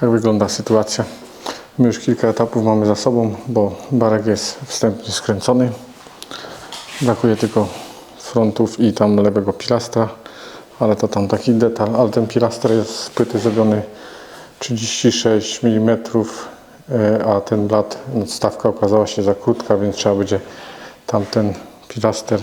Tak wygląda sytuacja. My już kilka etapów mamy za sobą, bo barek jest wstępnie skręcony. Brakuje tylko frontów i tam lewego pilastra, ale to tam taki detal, ale ten pilaster jest z płyty zrobiony 36 mm, e, a ten blat, nadstawka okazała się za krótka, więc trzeba będzie tamten pilaster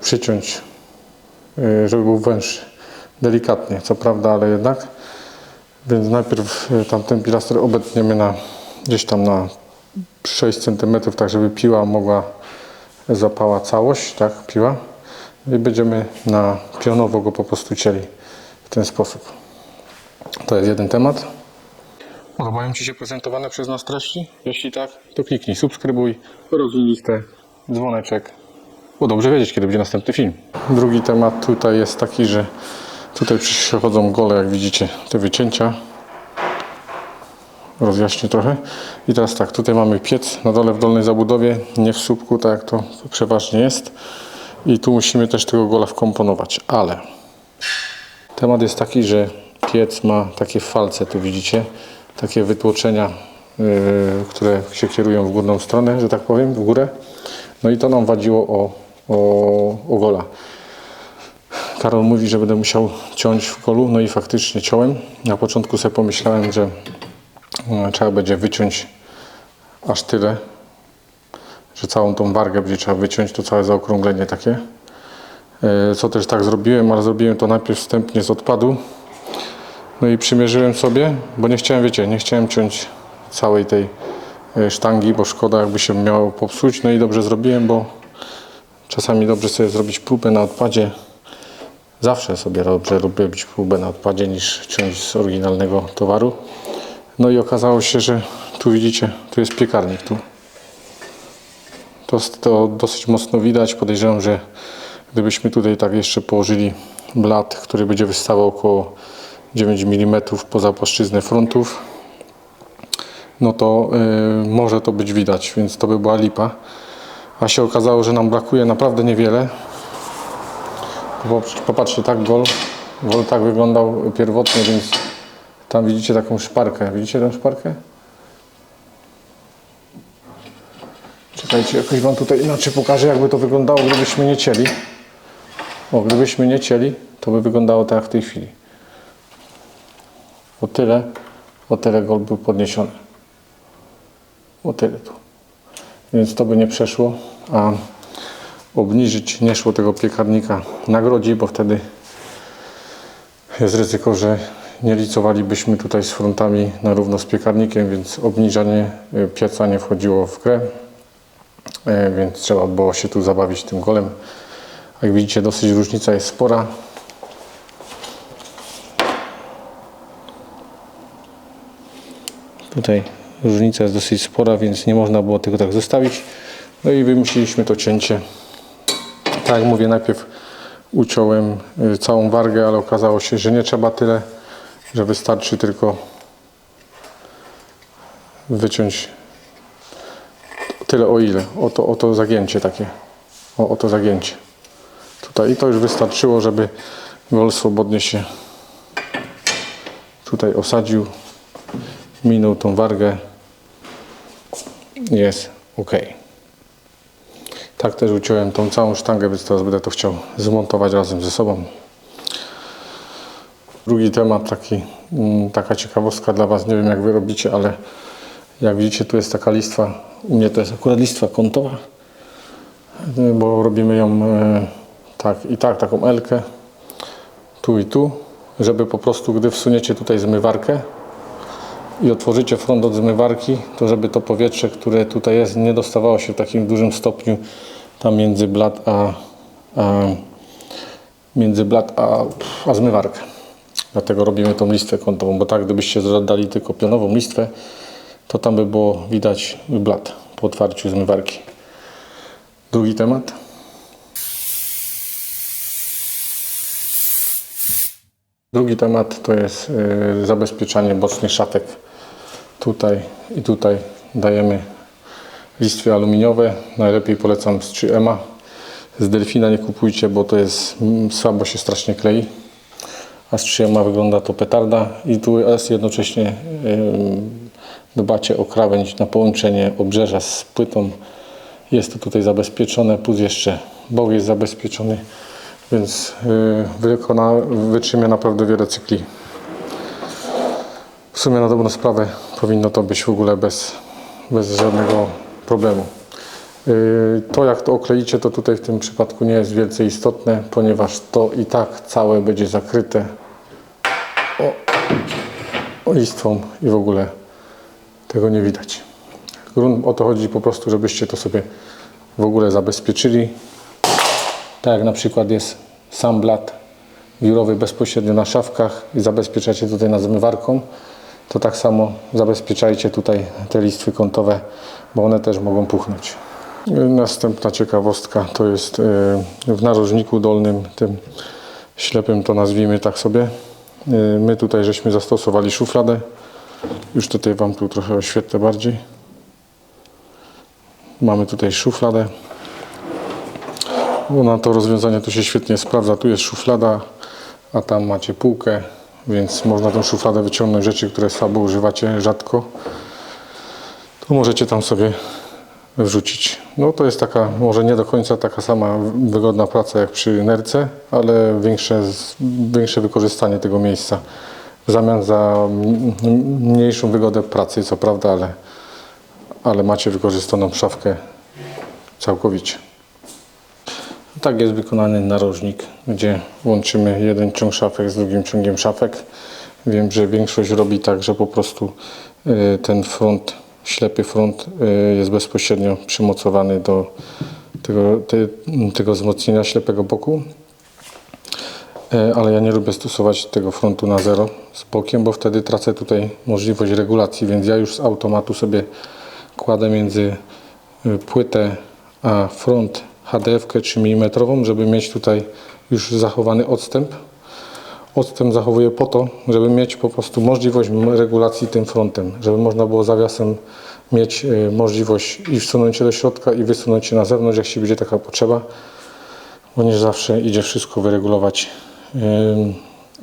przyciąć, e, żeby był węższy. Delikatnie, co prawda, ale jednak. Więc najpierw e, tamten pilaster obetniemy na gdzieś tam na 6 cm, tak żeby piła mogła zapała całość, tak, piła. I będziemy na pionowo go po prostu cieli w ten sposób. To jest jeden temat. Podobają Ci się prezentowane przez nas treści? Jeśli tak, to kliknij subskrybuj, rozwij listę, dzwoneczek, bo dobrze wiedzieć, kiedy będzie następny film. Drugi temat tutaj jest taki, że tutaj przychodzą gole, jak widzicie, te wycięcia. Rozjaśnię trochę. I teraz tak, tutaj mamy piec na dole w dolnej zabudowie, nie w słupku, tak jak to przeważnie jest. I tu musimy też tego gola wkomponować, ale temat jest taki, że piec ma takie falce, tu widzicie, takie wytłoczenia, yy, które się kierują w górną stronę, że tak powiem, w górę. No i to nam wadziło o, o, o gola. Karol mówi, że będę musiał ciąć w golu, no i faktycznie ciąłem. Na początku sobie pomyślałem, że e, trzeba będzie wyciąć aż tyle, że całą tą wargę będzie trzeba wyciąć, to całe zaokrąglenie takie. E, Co też tak zrobiłem, ale zrobiłem to najpierw wstępnie z odpadu. No i przymierzyłem sobie, bo nie chciałem, wiecie, nie chciałem ciąć całej tej e, sztangi, bo szkoda jakby się miało popsuć. No i dobrze zrobiłem, bo czasami dobrze sobie zrobić próbę na odpadzie. Zawsze sobie dobrze lubię robić próbę na odpadzie niż ciąć z oryginalnego towaru. No i okazało się, że tu widzicie, tu jest piekarnik tu. To, to dosyć mocno widać. Podejrzewam, że gdybyśmy tutaj tak jeszcze położyli blat, który będzie wystawał około 9 mm poza płaszczyznę frontów, no to y, może to być widać, więc to by była lipa. A się okazało, że nam brakuje naprawdę niewiele. Popatrz- Popatrzcie, tak gol, gol tak wyglądał pierwotnie, więc tam widzicie taką szparkę. Widzicie tę szparkę? Czekajcie, jakoś Wam tutaj inaczej pokażę, jakby to wyglądało, gdybyśmy nie cieli. O, gdybyśmy nie cieli, to by wyglądało tak jak w tej chwili. O tyle, o tyle gol był podniesiony. O tyle tu. Więc to by nie przeszło, a obniżyć nie szło tego piekarnika na grodzi, bo wtedy jest ryzyko, że nie licowalibyśmy tutaj z frontami na równo z piekarnikiem, więc obniżanie y, pieca nie wchodziło w grę, E, więc trzeba było się tu zabawić tym golem. Jak widzicie, dosyć różnica jest spora. Tutaj różnica jest dosyć spora, więc nie można było tego tak zostawić. No i wymusiliśmy to cięcie. Tak jak mówię, najpierw uciąłem y, całą wargę, ale okazało się, że nie trzeba tyle, że wystarczy tylko wyciąć tyle o ile. Oto, oto zagięcie takie. O, oto zagięcie. Tutaj i to już wystarczyło, żeby gol swobodnie się tutaj osadził. Minął tą wargę. Jest ok. Tak też uciąłem tą całą sztangę, więc teraz będę to chciał zmontować razem ze sobą. Drugi temat, taki, mm, taka ciekawostka dla Was, nie wiem jak Wy robicie, ale jak widzicie tu jest taka listwa, u mnie to jest akurat listwa kątowa, y, bo robimy ją y, tak i tak, taką elkę, tu i tu, żeby po prostu gdy wsuniecie tutaj zmywarkę i otworzycie front od zmywarki, to żeby to powietrze, które tutaj jest, nie dostawało się w takim dużym stopniu tam między blat a, a między blat a, a zmywarkę. Dlatego robimy tą listwę kątową, bo tak gdybyście dali tylko pionową listwę, to tam by było widać blat po otwarciu zmywarki. Drugi temat. Drugi temat to jest y, zabezpieczanie bocznych szatek. Tutaj i tutaj dajemy listwy aluminiowe. Najlepiej polecam z 3M. Z Delfina nie kupujcie, bo to jest mm, słabo się strasznie klei. a z trzyma wygląda to petarda i tu jest jednocześnie dbacie o krawędź na połączenie obrzeża z płytą. Jest to tutaj zabezpieczone, plus jeszcze bok jest zabezpieczony, więc yy, wykona, wytrzymie naprawdę wiele cykli. W sumie na dobrą sprawę powinno to być w ogóle bez, bez żadnego problemu. Yy, To jak to okleicie, to tutaj w tym przypadku nie jest wielce istotne, ponieważ to i tak całe będzie zakryte o, listwą i w ogóle tego nie widać. Grunt, o to chodzi po prostu, żebyście to sobie w ogóle zabezpieczyli. Tak jak na przykład jest sam blat wiórowy bezpośrednio na szafkach i zabezpieczacie tutaj na zmywarką, to tak samo zabezpieczajcie tutaj te listwy kątowe, bo one też mogą puchnąć. Następna ciekawostka to jest e, w narożniku dolnym, tym ślepym to nazwijmy tak sobie. E, My tutaj żeśmy zastosowali szufladę. Już tutaj Wam tu trochę oświetlę bardziej. Mamy tutaj szufladę. Bo na to rozwiązanie to się świetnie sprawdza. Tu jest szuflada, a tam macie półkę, więc można tą szufladę wyciągnąć rzeczy, które słabo używacie, rzadko. To możecie tam sobie wrzucić. No to jest taka, może nie do końca taka sama wygodna praca jak przy nerce, ale większe, większe wykorzystanie tego miejsca w zamian za mniejszą wygodę pracy, co prawda, ale, ale macie wykorzystaną szafkę całkowicie. Tak jest wykonany narożnik, gdzie łączymy jeden ciąg szafek z drugim ciągiem szafek. Wiem, że większość robi tak, że po prostu y, ten front, ślepy front y, jest bezpośrednio przymocowany do tego, te, tego wzmocnienia ślepego boku. E, Ale ja nie lubię stosować tego frontu na zero z bokiem, bo wtedy tracę tutaj możliwość regulacji, więc ja już z automatu sobie kładę między y, płytę a front HDF-kę 3 mm, żeby mieć tutaj już zachowany odstęp. Odstęp zachowuję po to, żeby mieć po prostu możliwość regulacji tym frontem, żeby można było zawiasem mieć y, możliwość i wsunięcie do środka i wysunięcie na zewnątrz, jak się będzie taka potrzeba, bo nie zawsze idzie wszystko wyregulować.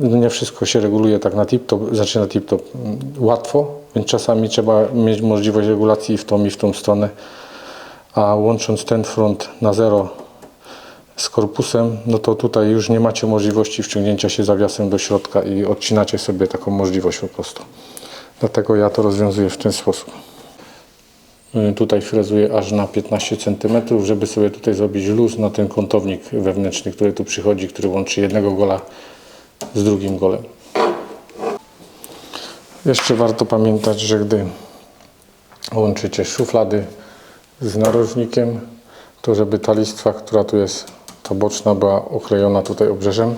Nie wszystko się reguluje tak na tip-top, znaczy na tip-top ym, łatwo, więc czasami trzeba mieć możliwość regulacji w tą i w tą stronę a łącząc ten front na zero z korpusem, no to tutaj już nie macie możliwości wciągnięcia się zawiasem do środka i odcinacie sobie taką możliwość po prostu. Dlatego ja to rozwiązuję w ten sposób. Y, Tutaj frezuję aż na 15 cm, żeby sobie tutaj zrobić luz na ten kątownik wewnętrzny, który tu przychodzi, który łączy jednego gola z drugim golem. Jeszcze warto pamiętać, że gdy łączycie szuflady z narożnikiem, to żeby ta listwa, która tu jest, boczna była oklejona tutaj obrzeżem,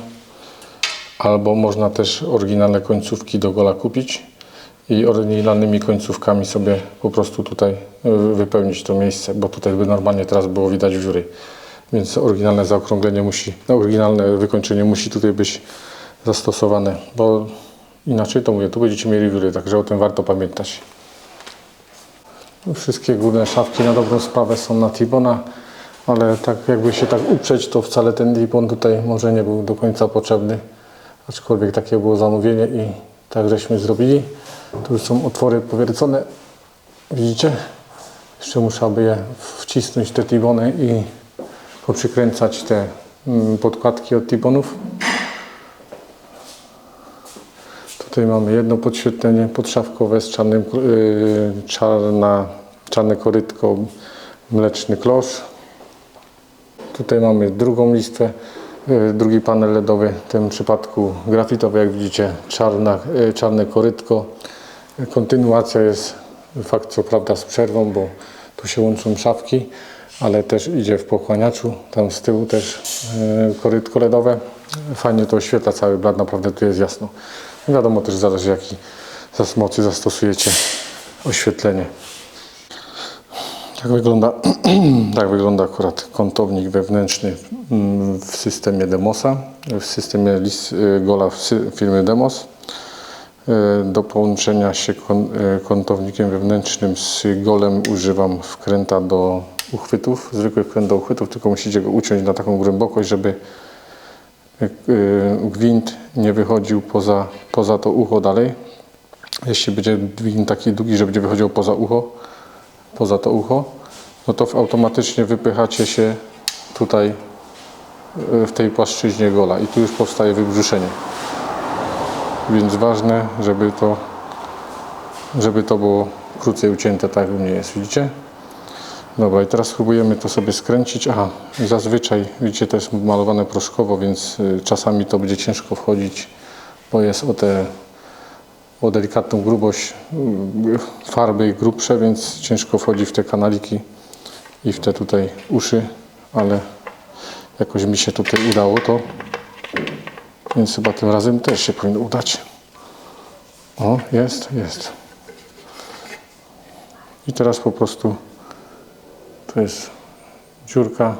albo można też oryginalne końcówki do gola kupić i oryginalnymi końcówkami sobie po prostu tutaj y, wypełnić to miejsce, bo tutaj by normalnie teraz było widać wióry. Więc oryginalne zaokrąglenie musi, no, oryginalne wykończenie musi tutaj być zastosowane, bo inaczej to mówię, tu będziecie mieli wióry, także o tym warto pamiętać. Wszystkie górne szafki na dobrą sprawę są na Tibona, ale tak jakby się tak uprzeć, to wcale ten Tibon tutaj może nie był do końca potrzebny. Aczkolwiek takie było zamówienie i tak żeśmy zrobili. Tu już są otwory powiercone. Widzicie? Jeszcze muszę by je wcisnąć te Tibony i poprzykręcać te mm, podkładki od Tibonów. Tutaj mamy jedno podświetlenie podszafkowe z czarnym, yy, czarna, czarne korytko, mleczny klosz. Tutaj mamy drugą listwę, yy, drugi panel LEDowy, w tym przypadku grafitowy, jak widzicie, czarna, yy, czarne korytko. Kontynuacja jest fakt co prawda z przerwą, bo tu się łączą szafki, ale też idzie w pochłaniaczu. Tam z tyłu też yy, korytko LEDowe. Fajnie to oświetla cały blat, naprawdę tu jest jasno. Wiadomo też zależy jaki zas- mocy zastosujecie oświetlenie. Tak wygląda, tak wygląda akurat kątownik wewnętrzny w systemie Demosa, w systemie y, Gola firmy Demos. Y, Do połączenia się y, kątownikiem wewnętrznym z golem używam wkręta do uchwytów, zwykły wkręt do uchwytów, tylko musicie go uciąć na taką głębokość, żeby gwint nie wychodził poza, poza to ucho dalej. Jeśli będzie gwint taki długi, że będzie wychodził poza ucho, poza to ucho, no to automatycznie wypychacie się tutaj y, w tej płaszczyźnie gola i tu już powstaje wybrzuszenie. Więc ważne, żeby to, żeby to było krócej ucięte, tak u mnie jest, widzicie? Dobra, i teraz spróbujemy to sobie skręcić. Aha, zazwyczaj, widzicie, to jest malowane proszkowo, więc y, czasami to będzie ciężko wchodzić, bo jest o tę o delikatną grubość y, farby grubsze, więc ciężko wchodzi w te kanaliki i w te tutaj uszy, ale jakoś mi się tutaj udało to, więc chyba tym razem też się powinno udać. O, jest, jest. I teraz po prostu to jest dziurka.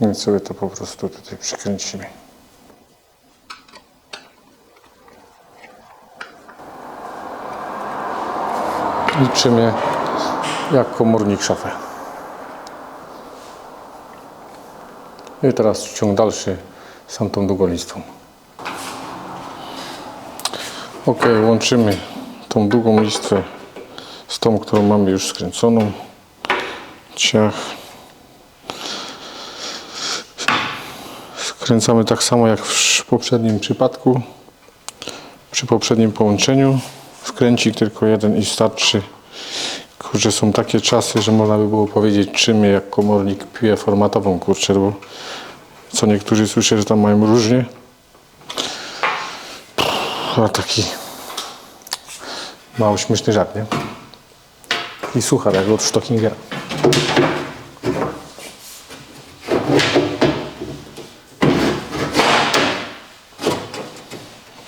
Więc sobie to po prostu tutaj przykręcimy. Liczymy jak komornik szafę. I teraz ciąg dalszy z tamtą długolistwą. Ok, łączymy tą długą listwę z tą, którą mamy już skręconą. Ciach. Skręcamy tak samo jak w poprzednim przypadku. Przy poprzednim połączeniu. Wkręcik tylko jeden i starczy. Kurczę, są takie czasy, że można by było powiedzieć, czym jak komornik piłę formatową, kurczę, bo co niektórzy słyszę, że tam mają różnie. A taki mało śmieszny żart, nie? I suchar jak od Stockingera.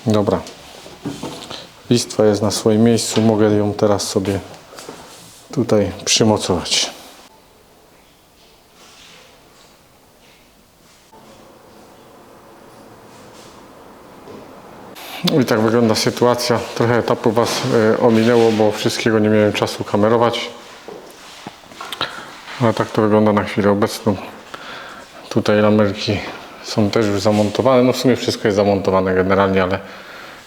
Dobra. Listwa jest na swoim miejscu. Mogę ją teraz sobie tutaj przymocować. I tak wygląda sytuacja. Trochę etapów Was e, ominęło, bo wszystkiego nie miałem czasu kamerować. Ale tak to wygląda na chwilę obecną. Tutaj lamerki są też już zamontowane. No w sumie wszystko jest zamontowane generalnie, ale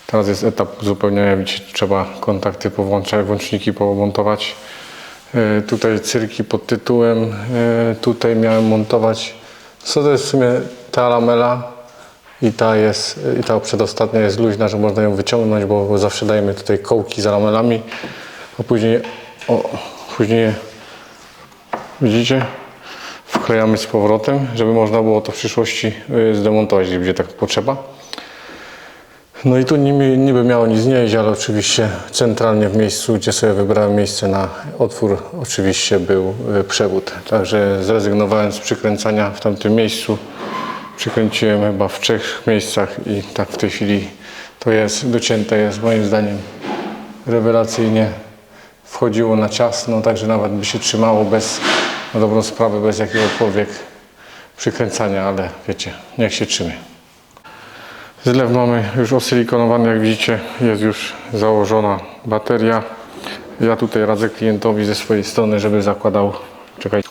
teraz jest etap uzupełniania. Widzicie, trzeba kontakty powłączać, włączniki pomontować. E, Tutaj cyrki pod tytułem. E, Tutaj miałem montować. Co to jest w sumie ta lamela? I ta jest, i ta przedostatnia jest luźna, że można ją wyciągnąć, bo, zawsze dajemy tutaj kołki za lamelami, a później, o, później widzicie, wklejamy z powrotem, żeby można było to w przyszłości y, zdemontować, gdzie będzie tak potrzeba. No i tu niby, niby miało nic nie iść, ale oczywiście centralnie w miejscu, gdzie sobie wybrałem miejsce na otwór, oczywiście był y, przewód. Także zrezygnowałem z przykręcania w tamtym miejscu. Przykręciłem chyba w trzech miejscach i tak w tej chwili to jest, docięte jest moim zdaniem rewelacyjnie. Wchodziło na ciasno, także nawet by się trzymało bez, na dobrą sprawę, bez jakiegokolwiek przykręcania, ale wiecie, niech się trzymy. Zlew mamy już osilikonowany, jak widzicie, jest już założona bateria. Ja tutaj radzę klientowi ze swojej strony, żeby zakładał, czekaj,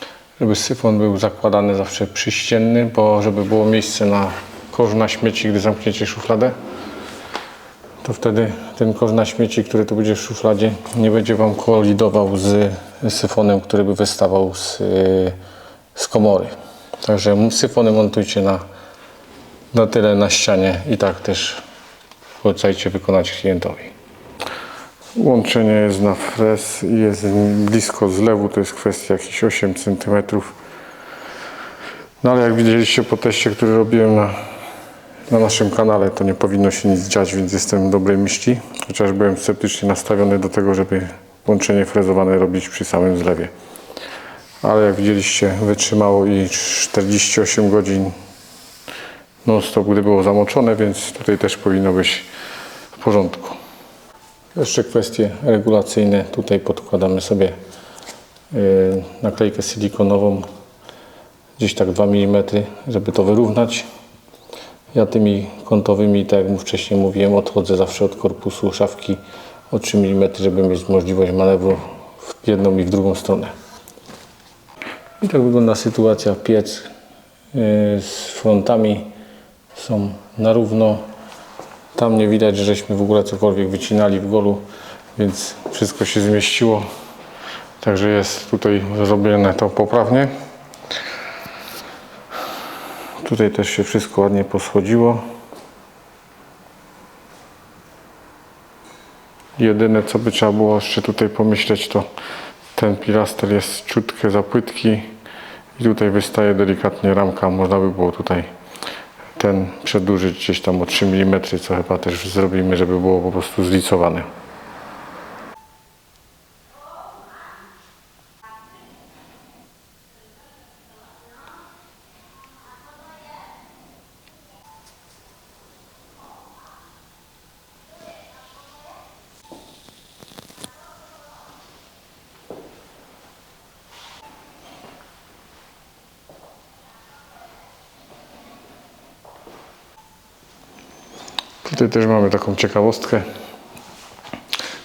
żeby syfon był zakładany zawsze przyścienny, bo żeby było miejsce na kosz na śmieci, gdy zamkniecie szufladę, to wtedy ten kosz na śmieci, który tu będzie w szufladzie, nie będzie Wam kolidował z syfonem, który by wystawał z, z komory. Także syfony montujcie na, na tyle na ścianie i tak też polecajcie wykonać klientowi. Łączenie jest na fres i jest blisko zlewu, to jest kwestia jakichś 8 cm. No ale jak widzieliście po teście, który robiłem na, na naszym kanale, to nie powinno się nic dziać, więc jestem dobrej myśli. Chociaż byłem sceptycznie nastawiony do tego, żeby łączenie frezowane robić przy samym zlewie. Ale jak widzieliście, wytrzymało i 48 godzin non-stop, gdy było zamoczone, więc tutaj też powinno być w porządku. Jeszcze kwestie regulacyjne. Tutaj podkładamy sobie y, naklejkę silikonową gdzieś tak 2 mm, żeby to wyrównać. Ja tymi kątowymi, tak jak wcześniej mówiłem, odchodzę zawsze od korpusu szafki o 3 mm, żeby mieć możliwość manewru w jedną i w drugą stronę. I tak wygląda sytuacja. Piec yy, z frontami są na równo. Tam nie widać, że żeśmy w ogóle cokolwiek wycinali w golu, więc wszystko się zmieściło. Także jest tutaj zrobione to poprawnie. Tutaj też się wszystko ładnie poschodziło. Jedyne co by trzeba było jeszcze tutaj pomyśleć to ten pilaster jest ciutkę za płytki i tutaj wystaje delikatnie ramka. Można by było tutaj ten przedłużyć gdzieś tam o 3 mm, co chyba też zrobimy, żeby było po prostu zlicowane. Tutaj też mamy taką ciekawostkę.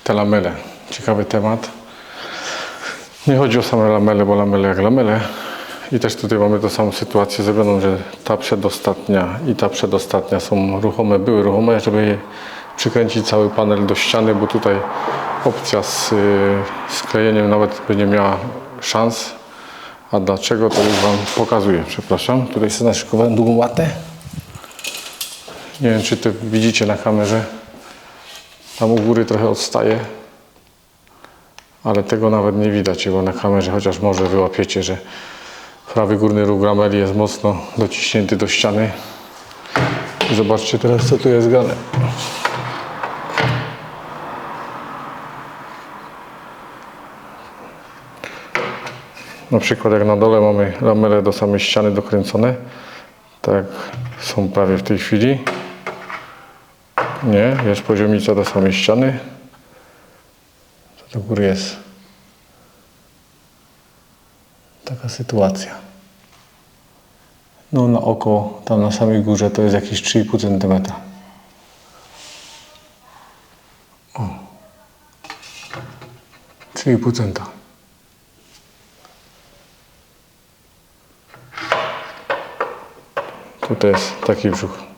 Te lamele. Ciekawy temat. Nie chodzi o same lamele, bo lamele jak lamele. I też tutaj mamy tą samą sytuację zrobioną, że ta przedostatnia i ta przedostatnia są ruchome, były ruchome, żeby przykręcić cały panel do ściany, bo tutaj opcja z y, sklejeniem nawet by nie miała szans. A dlaczego, to już Wam pokazuję. Przepraszam. Tutaj sobie naszykowałem długą łatę. Nie wiem, czy to widzicie na kamerze. Tam u góry trochę odstaje. Ale tego nawet nie widać, bo na kamerze, chociaż może wyłapiecie, że prawy górny róg rameli jest mocno dociśnięty do ściany. Zobaczcie teraz, co tu jest grane. Na przykład jak na dole mamy lamele do samej ściany dokręcone, tak są prawie w tej chwili. Nie, jest poziomica do samej ściany. To do góry jest taka sytuacja. No na oko, tam na samej górze to jest jakieś 3,5 cm. O. 3,5 cm. Tutaj jest taki brzuch.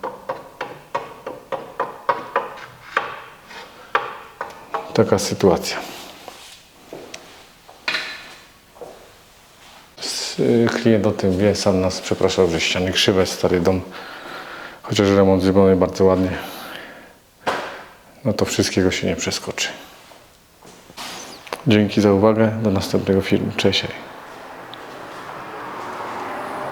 Taka sytuacja. Klient o tym wie, sam nas przepraszał, że ściany krzywe, stary dom. Chociaż remont zrobiony bardzo ładnie. No to wszystkiego się nie przeskoczy. Dzięki za uwagę. Do następnego filmu. Cześć.